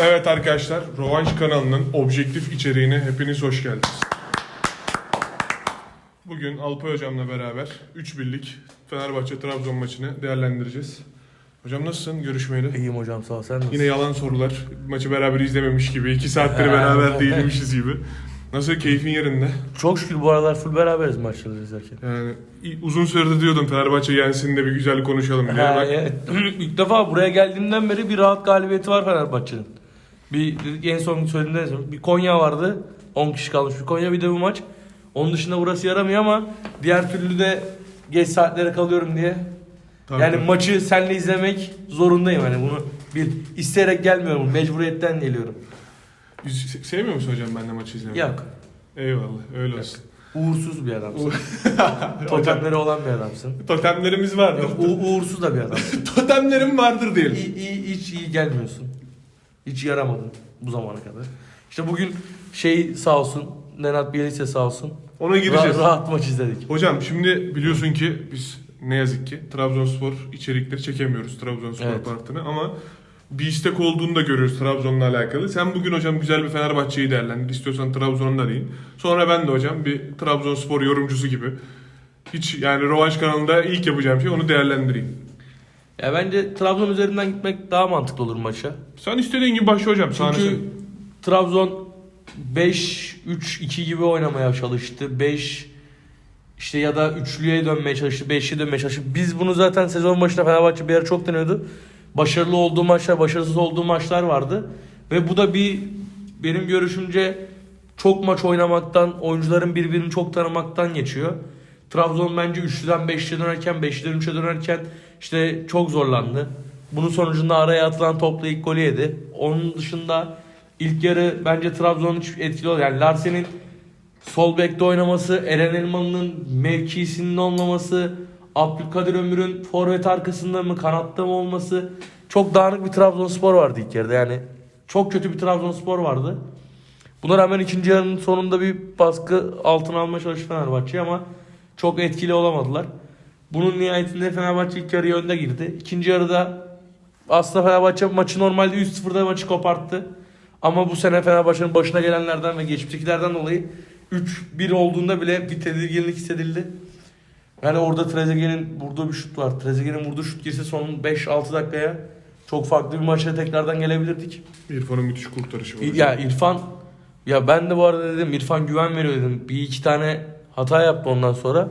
Evet arkadaşlar, Rovanş kanalının objektif içeriğine hepiniz hoş geldiniz. Bugün Alpay hocamla beraber 3 birlik Fenerbahçe Trabzon maçını değerlendireceğiz. Hocam nasılsın görüşmeyeli? İyiyim hocam sağ ol sen nasılsın? Yine yalan sorular. Maçı beraber izlememiş gibi, 2 saattir beraber değilmişiz gibi. Nasıl keyfin yerinde? Çok şükür bu aralar full beraberiz maçları izlerken. Yani uzun süredir diyordum Fenerbahçe yensin de bir güzel konuşalım diye. Ha, Bak, evet. İlk defa buraya geldiğimden beri bir rahat galibiyeti var Fenerbahçe'nin. Bir en son söylediğimden sonra bir Konya vardı. 10 kişi kalmış bir Konya bir de bu maç. Onun dışında burası yaramıyor ama diğer türlü de geç saatlere kalıyorum diye. tabii. Yani maçı senle izlemek zorundayım hani bunu bir isteyerek gelmiyorum mecburiyetten geliyorum. Se- Sevmiyor musun hocam ben de maçı izlemeyi? Yok. Eyvallah, öyle olsun. Uğursuz bir adamsın. Totemleri olan bir adamsın. Totemlerimiz vardır. Yok, u- uğursuz da bir adamsın. Totemlerim vardır diyelim. İyi, iyi, hiç iyi gelmiyorsun. Hiç yaramadın bu zamana kadar. İşte bugün şey sağ olsun, Nenad Bielitsa sağ olsun. Ona gireceğiz. Ra- rahat maç izledik. Hocam şimdi biliyorsun ki biz ne yazık ki Trabzonspor içerikleri çekemiyoruz Trabzonspor Evet. partını ama bir istek olduğunu da görüyoruz Trabzon'la alakalı. Sen bugün hocam güzel bir Fenerbahçe'yi değerlendir. İstiyorsan Trabzon'u da değil. Sonra ben de hocam bir Trabzonspor yorumcusu gibi. Hiç yani Rovanş kanalında ilk yapacağım şey onu değerlendireyim. Ya bence Trabzon üzerinden gitmek daha mantıklı olur maça. Sen istediğin gibi başla hocam. Çünkü sen- Trabzon 5-3-2 gibi oynamaya çalıştı. 5 işte ya da üçlüye dönmeye çalıştı, beşli dönmeye çalıştı. Biz bunu zaten sezon başında Fenerbahçe bir ara çok deniyordu. Başarılı olduğu maçlar, başarısız olduğu maçlar vardı. Ve bu da bir benim görüşümce çok maç oynamaktan, oyuncuların birbirini çok tanımaktan geçiyor. Trabzon bence üçlüden beşliye dönerken, beşliden üçe dönerken işte çok zorlandı. Bunun sonucunda araya atılan topla ilk golü yedi. Onun dışında ilk yarı bence Trabzon'un hiç etkili oldu. Yani Larsen'in sol bekte oynaması, Eren Elmalı'nın mevkisinin olmaması, Abdülkadir Ömür'ün forvet arkasında mı kanatta mı olması çok dağınık bir Trabzonspor vardı ilk yarıda. Yani çok kötü bir Trabzonspor vardı. Buna rağmen ikinci yarının sonunda bir baskı altına almaya çalıştı Fenerbahçe ama çok etkili olamadılar. Bunun nihayetinde Fenerbahçe ilk yarıya önde girdi. İkinci yarıda aslında Fenerbahçe maçı normalde 3-0'da maçı koparttı. Ama bu sene Fenerbahçe'nin başına gelenlerden ve geçmiştekilerden dolayı 3-1 olduğunda bile bir tedirginlik hissedildi. Yani orada Trezeguet'in vurduğu bir şut var. Trezeguet'in vurduğu şut girse son 5-6 dakikaya çok farklı bir maça tekrardan gelebilirdik. İrfan'ın müthiş kurtarışı var. Ya İrfan ya ben de bu arada dedim İrfan güven veriyor dedim. Bir iki tane hata yaptı ondan sonra.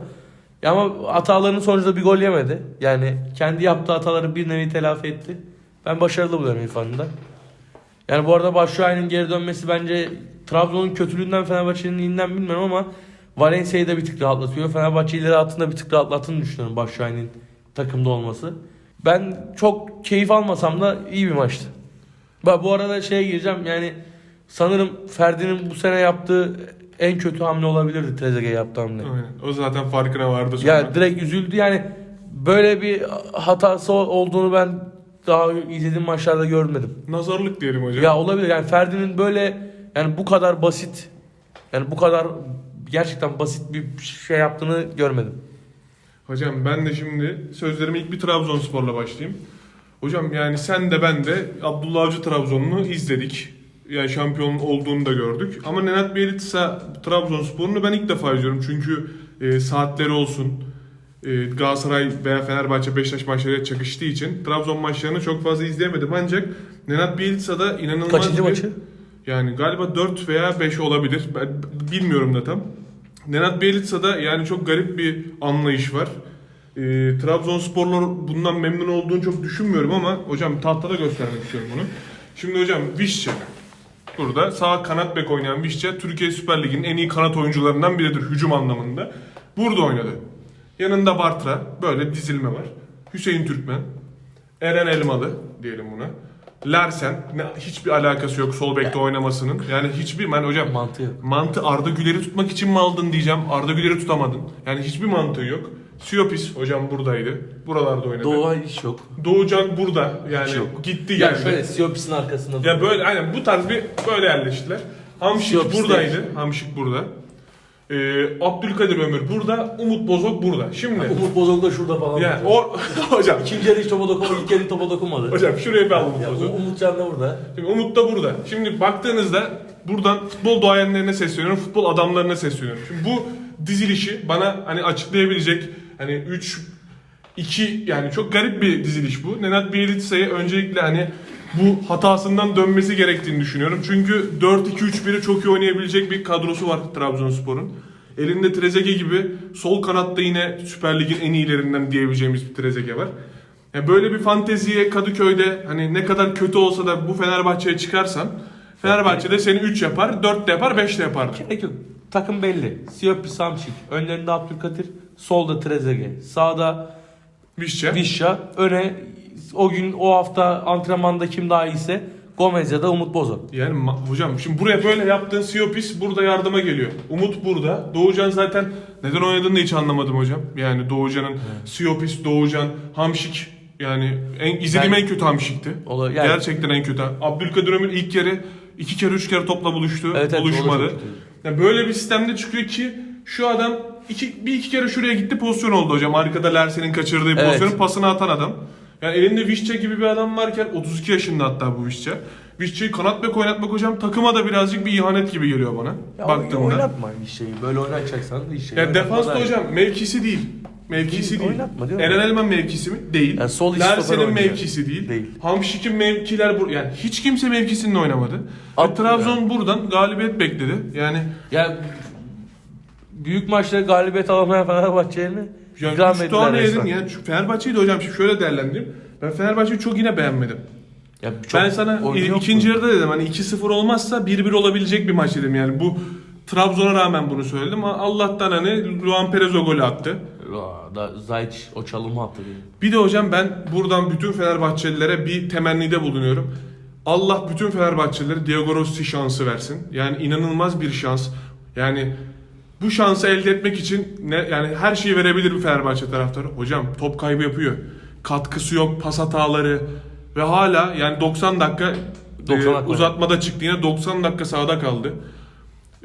Ya ama hatalarının sonucunda bir gol yemedi. Yani kendi yaptığı hataları bir nevi telafi etti. Ben başarılı buluyorum İrfan'ı da. Yani bu arada Başşuay'ın geri dönmesi bence Trabzon'un kötülüğünden Fenerbahçe'nin iyinden bilmiyorum ama Valencia'yı da bir tık rahatlatıyor. Fenerbahçe ileri hattında bir tık rahatlattığını düşünüyorum Başşuay'ın takımda olması. Ben çok keyif almasam da iyi bir maçtı. Bak bu arada şeye gireceğim yani sanırım Ferdi'nin bu sene yaptığı en kötü hamle olabilirdi Trezeguet yaptığı hamle. Aynen. O zaten farkına vardı sonra. Ya direkt üzüldü yani böyle bir hatası olduğunu ben daha izlediğim maçlarda görmedim. Nazarlık diyelim hocam. Ya olabilir yani Ferdi'nin böyle yani bu kadar basit yani bu kadar gerçekten basit bir şey yaptığını görmedim. Hocam ben de şimdi sözlerime ilk bir Trabzonspor'la başlayayım. Hocam yani sen de ben de Abdullah Avcı Trabzon'unu izledik. Yani şampiyon olduğunu da gördük. Ama Nenad Bielitsa Trabzonspor'unu ben ilk defa izliyorum. Çünkü e, saatleri olsun, e, Galatasaray veya Fenerbahçe Beşiktaş maçları çakıştığı için Trabzon maçlarını çok fazla izleyemedim. Ancak Nenad Bielitsa da inanılmaz Kaçıncı bir... maçı? Yani galiba 4 veya 5 olabilir. Ben bilmiyorum da tam. Nenad Bielitsa'da yani çok garip bir anlayış var. Ee, Trabzonsporlar bundan memnun olduğunu çok düşünmüyorum ama hocam tahtada göstermek istiyorum bunu. Şimdi hocam Vişçe. Burada sağ kanat bek oynayan Vişçe Türkiye Süper Ligi'nin en iyi kanat oyuncularından biridir hücum anlamında. Burada oynadı. Yanında Bartra böyle dizilme var. Hüseyin Türkmen, Eren Elmalı diyelim buna. Larsen ne, hiçbir alakası yok sol bekte oynamasının. Yani hiçbir ben hocam Mantığı yok. Mantı Arda Güler'i tutmak için mi aldın diyeceğim. Arda Güler'i tutamadın. Yani hiçbir mantığı yok. Siopis hocam buradaydı. Buralarda oynadı. Doğu hiç yok. Doğucan burada. Yani Hiç yok. gitti Ya geldi. şöyle Siopis'in arkasında. Ya böyle aynen bu tarz bir böyle yerleştiler. Hamşik Siopis buradaydı. Hamşik burada. Ee, Abdülkadir Ömür burada, Umut Bozok burada. Şimdi Umut Bozok da şurada falan. yani o hocam İkinci yarı hiç topa dokunmadı, ilk yarı topa dokunmadı. hocam şuraya bir al Umut Ya, Bozok. Umut Can da burada. Şimdi Umut da burada. Şimdi baktığınızda buradan futbol duayenlerine sesleniyorum, futbol adamlarına sesleniyorum. Şimdi bu dizilişi bana hani açıklayabilecek hani 3 2 yani çok garip bir diziliş bu. Nenad Bielitsa'yı öncelikle hani bu hatasından dönmesi gerektiğini düşünüyorum. Çünkü 4-2-3-1'i çok iyi oynayabilecek bir kadrosu var Trabzonspor'un. Elinde Trezeguet gibi sol kanatta yine Süper Lig'in en iyilerinden diyebileceğimiz bir Trezeguet var. Yani böyle bir fanteziye Kadıköy'de hani ne kadar kötü olsa da bu Fenerbahçe'ye çıkarsan Fenerbahçe'de seni 3 yapar, 4 de yapar, 5 de yapardı. Gerek yok. Takım belli. Siyopi Samçik. Önlerinde Abdülkadir. Solda Trezeguet. Sağda Vişçe. Vişya. Öne o gün o hafta antrenmanda kim daha iyiyse Gomez ya da Umut Bozok. Yani ma- hocam şimdi buraya böyle yaptığın Siopis burada yardıma geliyor. Umut burada. Doğucan zaten neden oynadığını da hiç anlamadım hocam. Yani Doğucan'ın Siopis, Doğucan, Hamşik yani en, izlediğim Yani- en kötü Hamşik'ti. O da- yani- Gerçekten en kötü. Abdülkadir Ömür ilk kere iki kere üç kere topla buluştu. Evet, buluşmadı. çok kötü. Yani böyle bir sistemde çıkıyor ki şu adam iki, bir iki kere şuraya gitti pozisyon oldu hocam. Arkada Lersen'in kaçırdığı Evet. pozisyonu pasını atan adam. Yani elinde Vişçe gibi bir adam varken 32 yaşında hatta bu Vişçe. Vişçe'yi kanat bek oynatmak hocam takıma da birazcık bir ihanet gibi geliyor bana. Ya baktığımda. oynatma bir şeyi. Böyle oynatacaksan bir şey. Yani defansta hocam mevkisi değil. Mevkisi Değil, değil. oynatma diyorum Eren. Elman mevkisi mi? Değil. Yani sol Lersen'in mevkisi değil. Değil. Hamşik'in mevkiler bu. Yani hiç kimse mevkisinde oynamadı. Ve At- Trabzon buradan galibiyet bekledi. Yani Ya büyük maçta galibiyet alamayan Fenerbahçe'ye mi? Yani İkram üç ettiler tane resmen. şu Fenerbahçe'yi de hocam şimdi şöyle değerlendireyim. Ben Fenerbahçe'yi çok yine beğenmedim. Ya çok ben sana oyun i- yok ikinci yarıda dedim hani 2-0 olmazsa 1-1 olabilecek bir maç dedim yani. Bu Trabzon'a rağmen bunu söyledim ama Allah'tan hani Luan Perez o golü attı. Aa, Da Zayç o çalımı attı diye. Bir de hocam ben buradan bütün Fenerbahçelilere bir temennide bulunuyorum. Allah bütün Fenerbahçelilere Diego Rossi şansı versin. Yani inanılmaz bir şans. Yani bu şansı elde etmek için ne yani her şeyi verebilir bir Fenerbahçe taraftarı. Hocam top kaybı yapıyor. Katkısı yok, pas hataları ve hala yani 90 dakika 90 e, uzatmada çıktı yine 90 dakika sahada kaldı.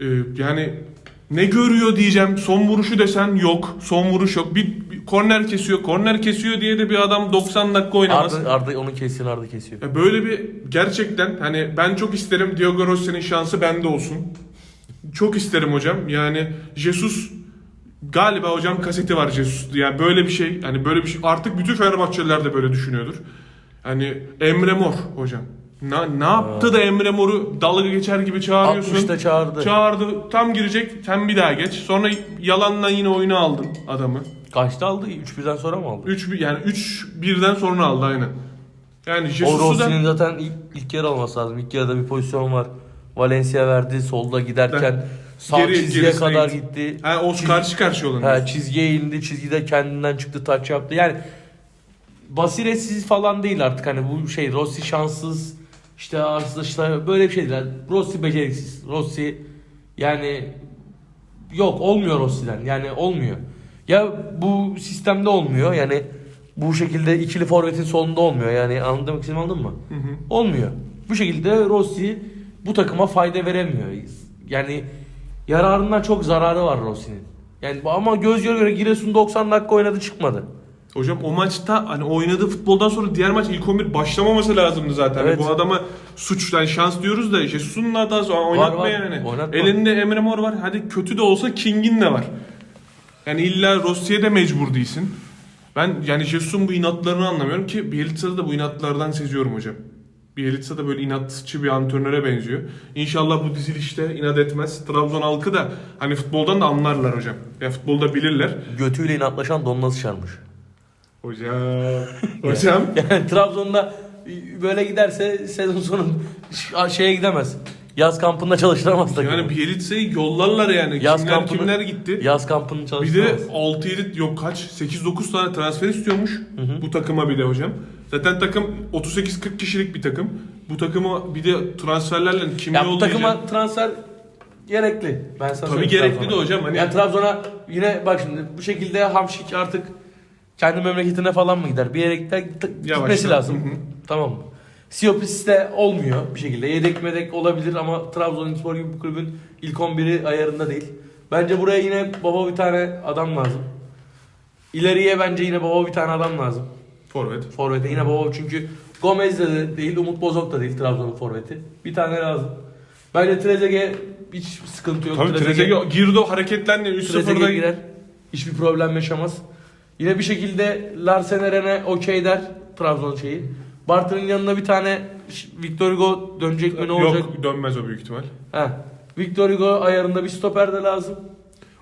E, yani ne görüyor diyeceğim. Son vuruşu desen yok. Son vuruş yok. Bir, bir korner kesiyor. Korner kesiyor diye de bir adam 90 dakika oynamaz. Arda, Arda onu kesiyor, Arda kesiyor. Ya Böyle bir gerçekten hani ben çok isterim Diego Rossi'nin şansı bende olsun. Çok isterim hocam. Yani Jesus galiba hocam kaseti var Jesus. Yani böyle bir şey hani böyle bir şey artık bütün Fenerbahçeliler de böyle düşünüyordur. Hani Emre Mor hocam. Ne, ne yaptı da Emre Mor'u dalga geçer gibi çağırıyorsun. 60'ta çağırdı. Çağırdı. Tam girecek. Sen bir daha geç. Sonra yalandan yine oyunu aldın adamı. Kaçta aldı? 3-1'den sonra mı aldı? 3 yani 3 birden sonra aldı aynen. Yani Jesus'u da zaten ilk, ilk yarı alması lazım. İlk yarıda bir pozisyon var. Valencia verdi. Solda giderken sağ Geri- çizgiye gerisine kadar gitti. gitti. Ha, o Çiz- karşı karşıya olan. Ha, çizgiye indi. Çizgide kendinden çıktı. Taç yaptı. Yani basiretsiz falan değil artık. Hani bu şey Rossi şanssız. işte işte böyle bir şey değil. Yani Rossi beceriksiz. Rossi yani yok olmuyor Rossi'den. Yani olmuyor. Ya bu sistemde olmuyor. Yani bu şekilde ikili forvetin solunda olmuyor. Yani anladın mı? Anladın mı? Hı hı. Olmuyor. Bu şekilde Rossi bu takıma fayda veremiyor. Yani yararından çok zararı var Rossi'nin. Yani ama göz göre göre Giresun 90 dakika oynadı çıkmadı. Hocam o maçta hani oynadığı futboldan sonra diğer maç ilk 11 başlamaması lazımdı zaten. Hani Evet. bu adama suç yani şans diyoruz da Jesus'un hatası var. oynatma var. yani. Oynatma. Elinde Emre Mor var. Hadi kötü de olsa King'in de var. Yani illa Rossi'ye de mecbur değilsin. Ben yani Jesus'un bu inatlarını anlamıyorum ki Bielitsa'da da bu inatlardan seziyorum hocam. Bielitsa da böyle inatçı bir antrenöre benziyor. İnşallah bu dizilişte inat etmez. Trabzon halkı da hani futboldan da anlarlar hocam. Ya futbolda bilirler. Götüyle inatlaşan donuna sıçarmış. Hocam. Hocam. Yani Trabzon'da böyle giderse sezon sonu şeye gidemez. Yaz kampında çalıştıramaz takımı. Yani Bielitsa'yı yollarlar yani. Yaz kimler kampını- kimler gitti. Yaz kampını Bir de çalıştıramaz. 6-7 yok kaç 8-9 tane transfer istiyormuş bu takıma bir de hocam. Zaten takım 38-40 kişilik bir takım. Bu takımı bir de transferlerle kim Ya bu takıma transfer gerekli. Ben sana Tabii gerekli Trabzon'a. de hocam, hani- Yani Trabzon'a yine bak şimdi bu şekilde Hamşik artık kendi memleketine falan mı gider? Bir yere gider, t- Yavaştan. gitmesi lazım. Hı hı. Tamam mı? Siopis de olmuyor bir şekilde. Yedek medek olabilir ama Trabzonspor gibi bir kulübün ilk 11'i ayarında değil. Bence buraya yine baba bir tane adam lazım. İleriye bence yine baba bir tane adam lazım. Forvet. Forvet'e yine baba çünkü Gomez de değil, Umut Bozok da değil Trabzon'un forveti. Bir tane lazım. Bence Trezeguet hiç sıkıntı yok. Tabii Trezeguet girdi o hareketlendi. 3-0'da Trezeguet girer. Hiçbir problem yaşamaz. Yine bir şekilde Larsen Eren'e okey der Trabzon şeyi. Bartır'ın yanına bir tane Victor Hugo dönecek mi ne olacak? Yok dönmez o büyük ihtimal. He. Victor Hugo ayarında bir stoper de lazım.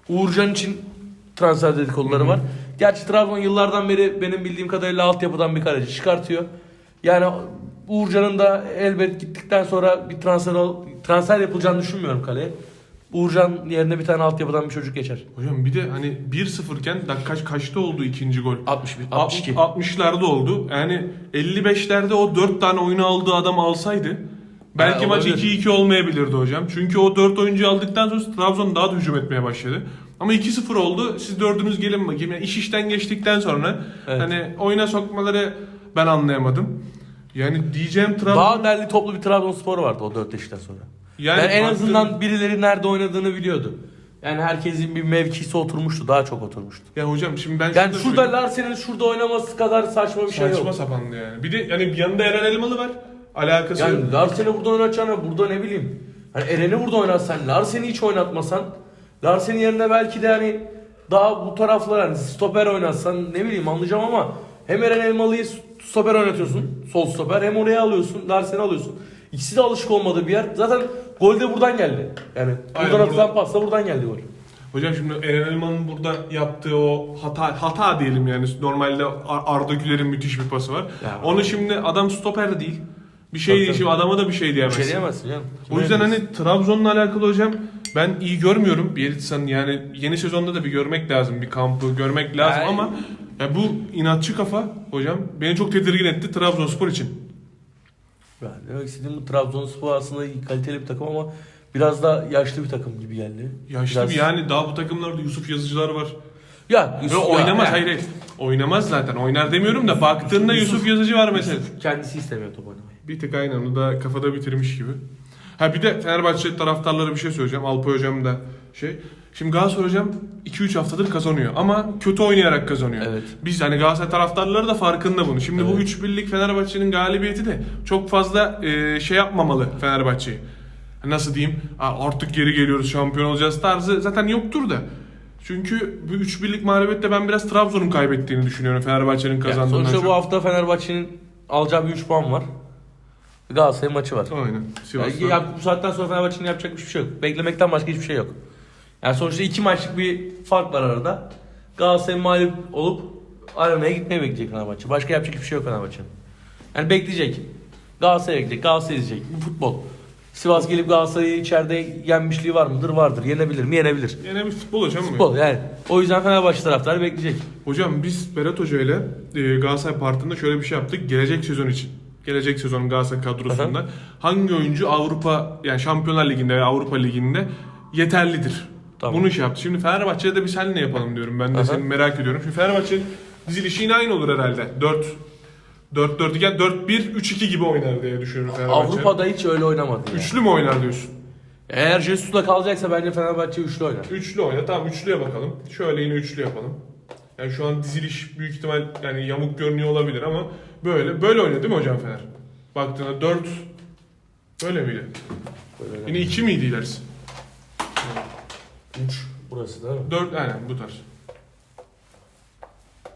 Uğurcan için transfer dedikoduları var. Gerçi Trabzon yıllardan beri benim bildiğim kadarıyla altyapıdan bir kaleci çıkartıyor. Yani Uğurcan'ın da elbet gittikten sonra bir transfer transfer yapılacağını düşünmüyorum kaleye. Uğurcan yerine bir tane altyapıdan bir çocuk geçer. Hocam bir de hani 1-0 iken dakika kaç, kaçta oldu ikinci gol? 61, 62. 62. 60'larda oldu. Yani 55'lerde o 4 tane oyunu aldığı adam alsaydı belki Ha, maç olabilir. 2-2 olmayabilirdi hocam. Çünkü o 4 oyuncuyu aldıktan sonra Trabzon daha da hücum etmeye başladı. Ama 2-0 oldu. Siz dördünüz gelin bakayım. Yani iş işten geçtikten sonra Evet. hani oyuna sokmaları ben anlayamadım. Yani diyeceğim Trabzon Daha derli toplu bir Trabzonspor vardı o 4 yaşından sonra. Yani Yani, en baktığın- azından birileri nerede oynadığını biliyordu. Yani herkesin bir mevkisi oturmuştu, daha çok oturmuştu. ya hocam şimdi ben Yani şunu da şurada söyleyeyim. Larsen'in şurada oynaması kadar saçma bir şey saçma yok. sapandı yani. Bir de yani yanında Eren Elmalı var. Alakası yok. Yani Larsen'i burada oynatacağına burada ne bileyim. Hani Eren'i burada oynatsan, Larsen'i hiç oynatmasan, Larsen'in yerine belki de hani daha bu taraflara hani stoper oynatsan ne bileyim anlayacağım ama hem Eren Elmalı'yı stoper oynatıyorsun, sol stoper hem oraya alıyorsun, Larsen'i alıyorsun. İkisi de alışık olmadığı bir yer. Zaten gol de buradan geldi. Yani Aynen, buradan buradan. atılan pas da buradan geldi gol. Hocam şimdi Eren Elman'ın burada yaptığı o hata hata diyelim yani normalde Ar- Arda Güler'in müthiş bir pası var. Ya. Onu şimdi adam stoper de değil. Bir şey Tabii, değil şimdi adama da bir şey Bir diyemezsin. şey diyemezsin canım. O yüzden hani Trabzon'la alakalı hocam ben iyi görmüyorum. Bielitsa'nın yani yeni sezonda da bir görmek lazım. Bir kampı görmek lazım Yani- ama ya bu inatçı kafa hocam beni çok tedirgin etti Trabzonspor için. Yani demek istediğim bu Trabzonspor aslında iyi, kaliteli bir takım ama biraz da yaşlı bir takım gibi geldi. Yaşlı Biraz- bir yani daha bu takımlarda Yusuf Yazıcılar var. Ya, Yusuf- oynamaz ya, hayır hayır. Oynamaz zaten. Oynar demiyorum da baktığında Yusuf- Yusuf Yazıcı var mesela. Kendisi istemiyor top oynamayı. Bir tık aynen onu da kafada bitirmiş gibi. Ha bir de Fenerbahçe taraftarları bir şey söyleyeceğim. Alpay hocam da şey. Şimdi Galatasaray hocam 2-3 haftadır kazanıyor ama kötü oynayarak kazanıyor. Evet. Biz hani Galatasaray taraftarları da farkında bunu. Şimdi bu Evet. 3 birlik Fenerbahçe'nin galibiyeti de çok fazla e, şey yapmamalı Fenerbahçe'yi. Nasıl diyeyim? "Aa, Artık geri geliyoruz şampiyon olacağız tarzı zaten yoktur da. Çünkü bu 3 birlik mağlubiyette ben biraz Trabzon'un kaybettiğini düşünüyorum Fenerbahçe'nin Yani kazandığından sonuçta çok. bu hafta Fenerbahçe'nin alacağı bir 3 puan var. Galatasaray maçı var. Aynen. Yani Sivas'ta. ya, bu saatten sonra Fenerbahçe'nin yapacak bir şey yok. Beklemekten başka hiçbir şey yok. Yani sonuçta iki maçlık bir fark var arada. Galatasaray mağlup olup arenaya gitmeyi bekleyecek Fenerbahçe. Başka yapacak hiçbir şey yok Fenerbahçe'nin. Yani bekleyecek. Galatasaray bekleyecek. Galatasaray izleyecek. Bu futbol. Sivas gelip Galatasaray'ı içeride yenmişliği var mıdır? Vardır. Yenebilir mi? Yenebilir. Yine bir futbol hocam mı? Futbol yani. O yüzden Fenerbahçe taraftarı bekleyecek. Hocam biz Berat Hoca ile e, Galatasaray Parti'nde şöyle bir şey yaptık. Gelecek sezon için. Gelecek sezonun Galatasaray kadrosunda hangi oyuncu Avrupa yani Şampiyonlar Ligi'nde veya Avrupa Ligi'nde yeterlidir? Tamam. Bunu şey yaptı. Şimdi Fenerbahçe'de de bir seninle yapalım diyorum. Ben de Aha. seni merak ediyorum. Şimdi Fenerbahçe'nin dizilişi yine aynı olur herhalde. 4 4 4 iken 4 1 3 2 gibi oynar diye düşünüyorum Fenerbahçe. Avrupa'da hiç öyle oynamadı. Yani. üçlü mü oynar diyorsun? Eğer Jesus'la kalacaksa bence Fenerbahçe üçlü oynar. Üçlü oyna. Tamam üçlüye bakalım. Şöyle yine üçlü yapalım. Yani şu an diziliş büyük ihtimal yani yamuk görünüyor olabilir ama böyle böyle oynadı değil mi hocam Fener? Baktığında 4 böyle miydi? Böyle Yine 2 miydi ilerisi? 3 burası değil mi? 4 aynen bu tarz.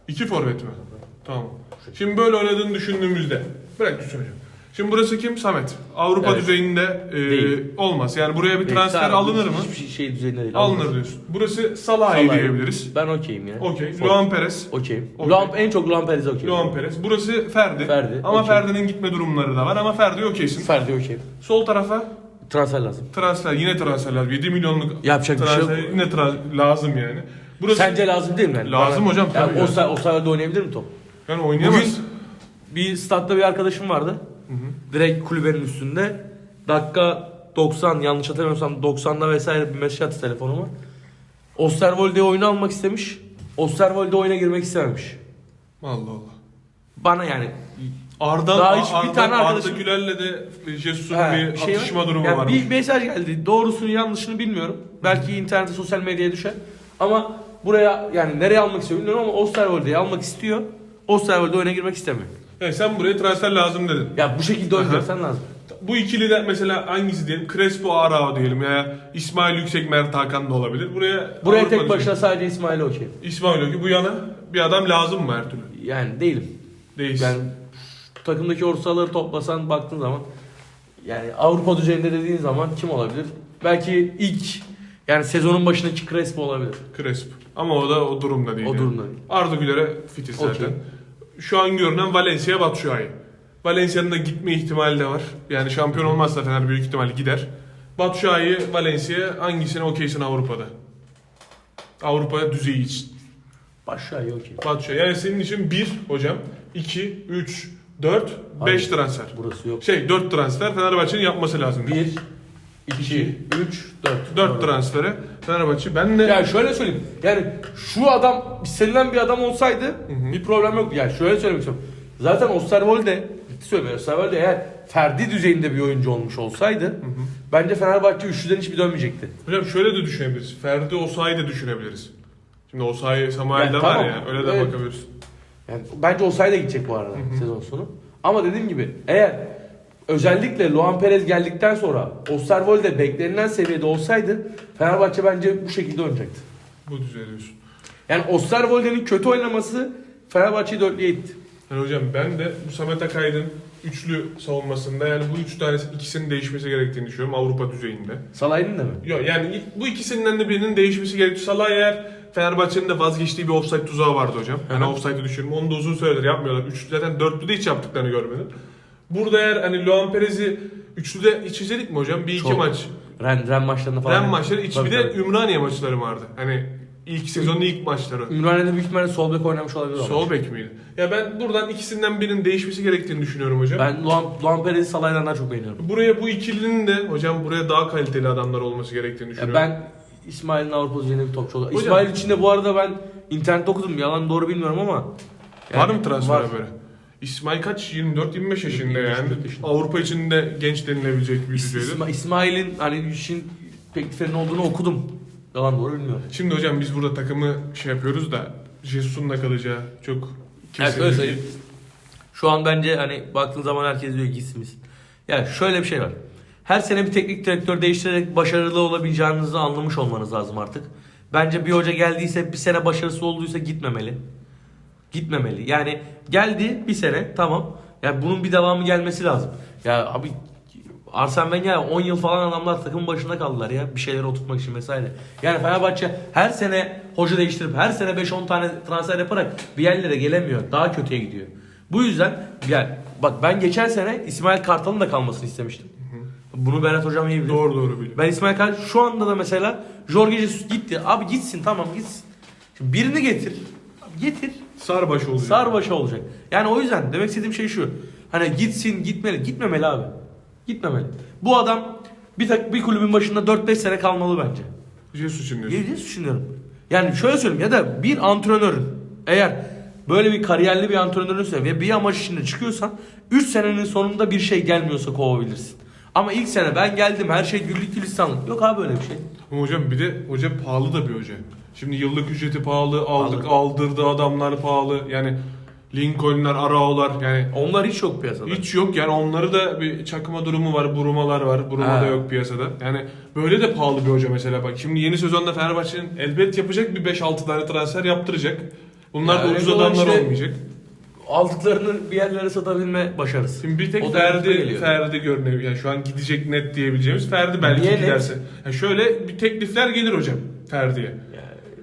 2 forvet mi? Tamam. Şimdi böyle oynadığını düşündüğümüzde bırak düşün hocam. Şimdi burası kim? Samet. Avrupa Evet. düzeyinde e, Değil. olmaz. Yani buraya bir transfer Bekler, alınır mı? Hiçbir şey, şey düzeyinde değil. Alınır diyorsun. Burası Salah'ı Salah. diyebiliriz. Ben okeyim ya. Okey. For- Luan Perez. Okeyim. Okey. Luan, en çok Luan Perez'e okeyim. Luan Perez. Burası Ferdi. Ferdi, Ama okey. Ferdi'nin gitme durumları da var ama Ferdi okeysin. Ferdi okeyim. Sol tarafa Transfer lazım. transfer yine transfer lazım. 7 milyonluk Yapacak bir şey transfer yok. yine tra- lazım yani. Burası Sence lazım değil mi? Yani Lazım Bana- hocam, Yani tabii o, ya. sa- o sahada oynayabilir mi top? yani oynayamaz. Bugün bir statta bir arkadaşım vardı. Direkt kulübenin üstünde. Dakika 90 yanlış hatırlamıyorsam 90'da vesaire bir mesaj attı telefonuma. Osterwolde oyunu almak istemiş. Osterwolde oyuna girmek istememiş. Allah Allah. Bana yani Arda, Daha hiç bir Arda, tane Arda Güler'le de Jesus'un Ha, bir şey var. atışma durumu Yani var. Bir mesaj geldi. Doğrusunu yanlışını bilmiyorum. Belki internette sosyal medyaya düşer. Ama buraya yani nereye almak istiyor bilmiyorum ama Osterwolde'yi almak istiyor. Osterwolde oyuna girmek istemiyor. Yani sen buraya transfer lazım dedin. Ya bu şekilde oynarsan lazım. Bu ikili de mesela hangisi diyelim? Crespo Arao diyelim ya İsmail Yüksek Mert Hakan da olabilir. Buraya Buraya Avrupa tek düzeyi- başına sadece İsmail okey. İsmail Ökü bu yana bir adam lazım mı her türlü? Yani değilim. Yani şu takımdaki ortaları toplasan baktığın zaman yani Avrupa düzeyinde dediğin zaman kim olabilir? Belki ilk yani sezonun başındaki Crespo olabilir. Crespo. Ama o da o durumda değil. O yani. durumda değil. Arda Güler'e fitiz zaten. Şu an görünen Valencia Batshuayi. Valencia'nın da gitme ihtimali de var. Yani şampiyon olmazsa Fener büyük ihtimal gider. Batshuayi, Valencia hangisine okeysin Avrupa'da? Avrupa düzeyi için. İyi okey. Batshuayi. Yani senin için 1 hocam, 2, 3, 4, 5 Hayır. transfer. Burası yok. Şey 4 transfer Fenerbahçe'nin yapması lazım. 1, 2, 3, 4. 4 transfere Fenerbahçe. Ben de Ya şöyle söyleyeyim. Yani şu adam istenilen bir adam olsaydı hı. bir problem yoktu. Yani şöyle söylemek istiyorum. Zaten Osterwolde, ciddi söylüyorum. Osterwolde eğer Ferdi düzeyinde bir oyuncu olmuş olsaydı bence Fenerbahçe üçlüden hiçbir dönmeyecekti. Hocam şöyle de düşünebiliriz. Ferdi Osayi de düşünebiliriz. Şimdi Osayi Samael'de Yani var tamam. ya öyle de Evet. bakabiliriz. Yani bence Osay da gidecek bu arada sezon sonu. Ama dediğim gibi eğer özellikle Luan Perez geldikten sonra Osterwolde beklenilen seviyede olsaydı Fenerbahçe bence bu şekilde oynayacaktı. Bu düzey diyorsun. Yani Osterwolde'nin kötü oynaması Fenerbahçe'yi dörtlüye itti. Yani hocam ben de bu Samet Akaydın üçlü savunmasında yani bu üç tanesi ikisinin değişmesi gerektiğini düşünüyorum Avrupa düzeyinde. Salah'ın da mı? Yok yani bu ikisinden de birinin değişmesi gerekiyor. Salah eğer Fenerbahçe'nin de vazgeçtiği bir offside tuzağı vardı hocam. Yani offside'ı düşünüyorum. Onu da uzun süredir yapmıyorlar. Üçlü zaten dörtlü de hiç yaptıklarını görmedim. Burada eğer hani Luan Perez'i üçlüde hiç izledik mi hocam? Bir iki Çok. maç. Ren, Ren maçlarında falan. Ren maçları Tabii, bir de. Ümraniye maçları vardı. Hani ilk sezonun ilk maçları. Ümraniye'de büyük ihtimalle sol bek oynamış olabilir. Sol bek miydi? Ya ben buradan ikisinden birinin değişmesi gerektiğini düşünüyorum hocam. Ben Luan, Luan Perez'i Salah'dan daha çok beğeniyorum. Buraya bu ikilinin de hocam buraya daha kaliteli adamlar olması gerektiğini Ya düşünüyorum. ben İsmail'in Avrupa düzeyinde bir topçu. Hocam- İsmail için de bu arada ben internette okudum. Yalan doğru bilmiyorum ama. var mı transfer var. haberi? İsmail kaç? 24-25 yaşında 25 yani. yaşında. Avrupa için de genç denilebilecek bir düzeyde. İsma- İsmail'in hani işin tekliflerinin olduğunu okudum. Yalan doğru bilmiyorum. Şimdi hocam biz burada takımı şey yapıyoruz da Jesus'un da kalacağı çok Evet öyle söyleyeyim. Şu an bence hani baktığın zaman herkes diyor gitsin biz. Ya şöyle bir şey var. Her sene bir teknik direktör değiştirerek başarılı olabileceğinizi anlamış olmanız lazım artık. Bence bir hoca geldiyse bir sene başarısı olduysa gitmemeli. Gitmemeli. Yani geldi bir sene tamam. Yani bunun bir devamı gelmesi lazım. Ya abi Arsene Wenger 10 yıl falan adamlar takımın başında kaldılar ya bir şeyleri oturtmak için vesaire. Yani Fenerbahçe her sene hoca değiştirip her sene 5-10 tane transfer yaparak bir yerlere gelemiyor. Daha kötüye gidiyor. Bu yüzden yani bak ben geçen sene İsmail Kartal'ın da kalmasını istemiştim. Bunu Berat hocam iyi bilir. Doğru doğru biliyor. Ben İsmail Kartal şu anda da mesela Jorge Jesus gitti. Abi gitsin tamam gitsin. Şimdi birini getir. Abi Getir. Sarbaş oluyor. Sarbaşı olacak. Yani o yüzden demek istediğim şey şu. Hani gitsin gitmeli. Gitmemeli abi. Gitmemeli. Bu adam bir tak bir kulübün başında 4-5 sene kalmalı bence. Jesus için diyorsun. Diye düşünüyorum. Yani şöyle söyleyeyim ya da bir antrenörün eğer böyle bir kariyerli bir antrenörünse ve bir amaç içinde çıkıyorsan 3 senenin sonunda bir şey gelmiyorsa kovabilirsin. Ama ilk sene ben geldim her şey güllük gülistanlık. Yok abi böyle bir şey. Ama hocam bir de hoca pahalı da bir hoca. Şimdi yıllık ücreti pahalı, aldık Pahalı. aldırdı adamlar pahalı. Yani Lincoln'lar, Arao'lar yani Onlar hiç yok piyasada. hiç yok yani onları da bir çakma durumu var, Burumalar var. Buruma Ha. da yok piyasada. Yani böyle de pahalı bir hoca mesela bak. Şimdi yeni sezonda Fenerbahçe'nin elbet yapacak bir 5-6 tane transfer yaptıracak. Bunlar Ya da öyle ucuz olan adamlar işte- olmayacak. Aldıklarını bir yerlere satabilme başarısı. Şimdi bir tek O da Ferdi, geliyor. Ferdi görünüyor. Yani şu an gidecek net diyebileceğimiz Ferdi belki Niye net? giderse. Yani şöyle bir teklifler gelir hocam Ferdi'ye.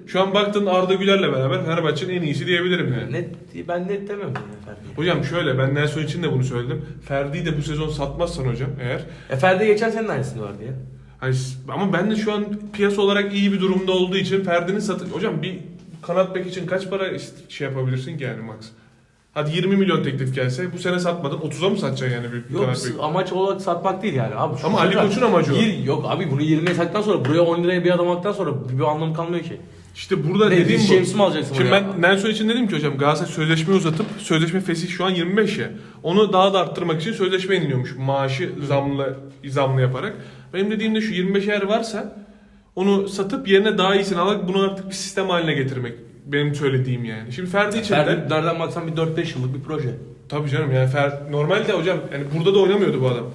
Şu an baktığın Arda Güler'le beraber Fenerbahçe'nin en iyisi diyebilirim yani. Net, ben net demem bunu Ferdi'ye. Hocam şöyle ben Nelson için de bunu söyledim. Ferdi'yi de bu sezon satmazsan hocam eğer E Ferdi geçen sene de aynısını vardı ya. hani s- ama ben de şu an piyasa olarak iyi bir durumda olduğu için Ferdi'nin satı hocam bir kanat bek için kaç para ist- şey yapabilirsin ki yani max? Hadi 20 milyon teklif gelse bu sene satmadın 30'a mı satacaksın yani bir Yok amaç olarak satmak değil yani abi. Şu Ama Ali Koç'un amacı o. Gir- yok abi bunu 20'ye sattıktan sonra buraya 10 liraya bir adam aldıktan sonra bir, bir anlamı kalmıyor ki. İşte burada Ne, dediğim bu. James mi alacaksın Şimdi oraya? ben Nelson için dedim ki hocam Galatasaray sözleşme uzatıp sözleşme fesih şu an 25 ya. Onu daha da arttırmak için sözleşme yeniliyormuş. Maaşı zamlı zamlı yaparak. Benim dediğim de şu 25 eğer varsa onu satıp yerine daha iyisini alarak bunu artık bir sistem haline getirmek. Benim söylediğim yani. Şimdi Ferdi için de Ferdi nereden baksan bir 4-5 yıllık bir proje. Tabii canım yani Fer, normalde hocam yani burada da oynamıyordu bu adam.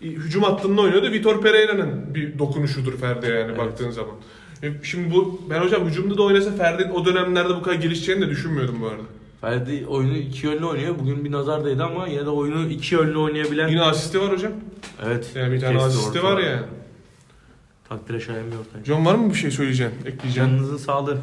Hücum hattında oynuyordu. Vitor Pereira'nın bir dokunuşudur Ferdi'ye yani baktığın zaman. E, Şimdi bu ben hocam hücumda da oynasa Ferdi'nin o dönemlerde bu kadar gelişeceğini de düşünmüyordum bu arada. Ferdi oyunu iki yönlü oynuyor. Bugün bir nazar değdi ama yine de oyunu iki yönlü oynayabilen. Yine asisti var hocam. Evet. Yani bir tane kesti asisti orta. var yani. Takdire şayan bir ortaya. John var mı bir şey söyleyeceğin, ekleyeceğin? Canınızın sağlığı.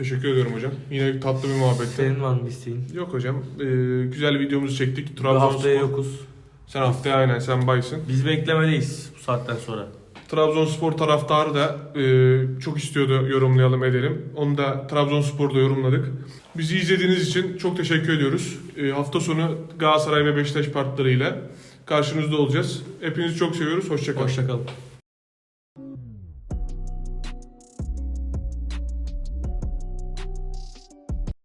Teşekkür ediyorum hocam. Yine tatlı bir muhabbetti. Senin var mı isteğin? Yok hocam. Ee, güzel videomuzu çektik. Bu haftaya Trabzonspor. yokuz. Sen haftaya aynen sen baysın. Biz beklemedeyiz bu saatten sonra. Trabzonspor taraftarı da e, çok istiyordu yorumlayalım edelim. Onu da Trabzonspor'da yorumladık. Bizi izlediğiniz için çok teşekkür ediyoruz. E, hafta sonu Galatasaray ve Beşiktaş partlarıyla karşınızda olacağız. Hepinizi çok seviyoruz. Hoşçakalın. Hoşçakalın.